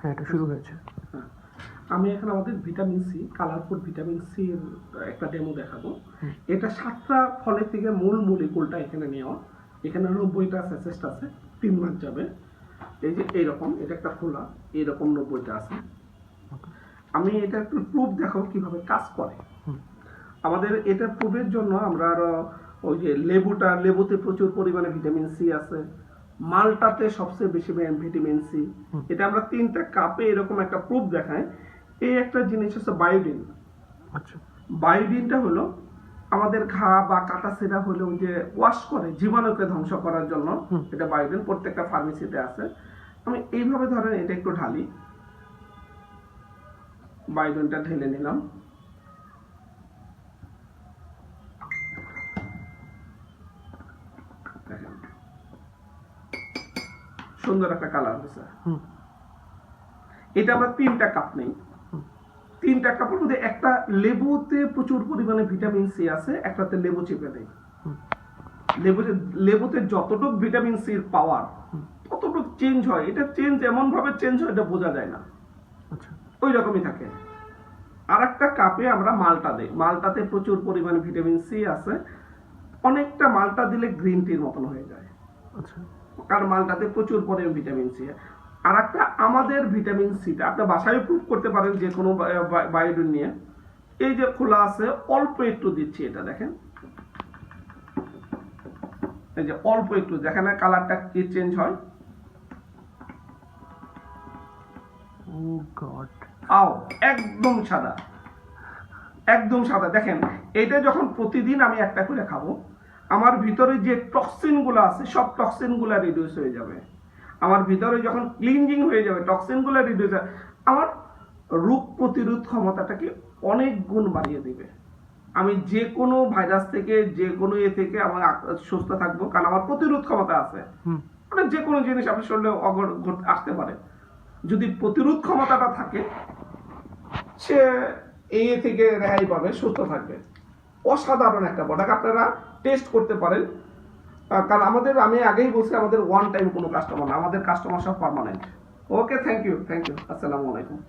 হ্যাঁ এটা শুরু হয়েছে। হ্যাঁ। আমি এখন আমাদের vitamin C colourful vitamin C এর একটা ডেমো দেখাবো। এটা সাতটা ফলের থেকে মূল মলিকুলটা এখানে নেওয়া। এখানে নব্বইটা স্যাচেস্ট আছে তিন মাস যাবে। এই যে এইরকম এটা একটা খোলা এইরকম নব্বইটা আছে। আমি এটা একটু প্রুফ দেখাবো কীভাবে কাজ করে। আমাদের এটা প্রুফের জন্য আমরা আরও ওই যে লেবুটা লেবুতে প্রচুর পরিমাণে ভিটামিন সি আছে। মালটাতে সবচেয়ে বেশি ভিটামিন সি এটা আমরা তিনটা কাপে এরকম একটা প্রুফ দেখাই। এই একটা জিনিস হচ্ছে বায়োডিন আচ্ছা। বায়োডিনটা হলো আমাদের ঘা বা কাটা সেরা হলে ওই যে ওয়াশ করে জীবাণুকে ধ্বংস করার জন্য এটা বায়োডিন প্রত্যেকটা ফার্মেসিতে আছে। আমি এইভাবে ধরেন এটা একটু ঢালি। বায়োডিনটা ঢেলে নিলাম। সুন্দর একটা কালার হয়েছে এটা আমরা তিনটা কাপ নেই। তিনটা কাপের মধ্যে একটা লেবুতে প্রচুর পরিমাণে ভিটামিন সি আছে একটাতে লেবু চেপে দেয়। লেবুতে লেবুতে যতটুক ভিটামিন সির পাওয়ার। ততটুক চেঞ্জ হয়। এটা চেঞ্জ এমন ভাবে চেঞ্জ হয় এটা বোঝা যায় না। আচ্ছা। ওই রকমই থাকে। আর একটা কাপে আমরা মালটা দিই। মালটাতে প্রচুর পরিমাণে ভিটামিন সি আছে। অনেকটা মালটা দিলে গ্রিন টির মতন হয়ে যায়। আচ্ছা। কারণ মালটাতে প্রচুর পরিমাণে ভিটামিন সি আর একটা আমাদের ভিটামিন সিটা আপনি বাসায় প্রুভ করতে পারেন যে কোনো বায়োডিন নিয়ে। এই যে খোলা আছে অল্প একটু দিচ্ছি এটা দেখেন। এই যে অল্প একটু যেখানে কালারটা কি চেঞ্জ হয়? আও একদম সাদা। একদম সাদা। দেখেন এটা যখন প্রতিদিন আমি একটা করে খাব আমার ভিতরে যে টক্সিনগুলো আছে সব টক্সিনগুলো রিডিউস হয়ে যাবে। আমার ভিতরে যখন ক্লিনজিং হয়ে যাবে টক্সিনগুলো রিডিউস আমার রোগ প্রতিরোধ ক্ষমতাটাকে অনেক গুণ বাড়িয়ে দিবে। আমি যে কোনো ভাইরাস থেকে যে কোনো এ থেকে আমার সুস্থ থাকব কারণ আমার প্রতিরোধ ক্ষমতা আছে। মানে যে কোনো জিনিস আপনার শরীরে অগর ঘট- আসতে পারে। যদি প্রতিরোধ ক্ষমতাটা থাকে সে এ থেকে রেহাই পাবে সুস্থ থাকবে। অসাধারণ একটা প্রোডাক্ট আপনারা টেস্ট করতে পারেন। কারণ আমাদের, আমি আগেই বলছি, আমাদের ওয়ান টাইম কোনো কাস্টমার না। আমাদের কাস্টমার সব permanent okay thank you thank you আসসালামু আলাইকুম।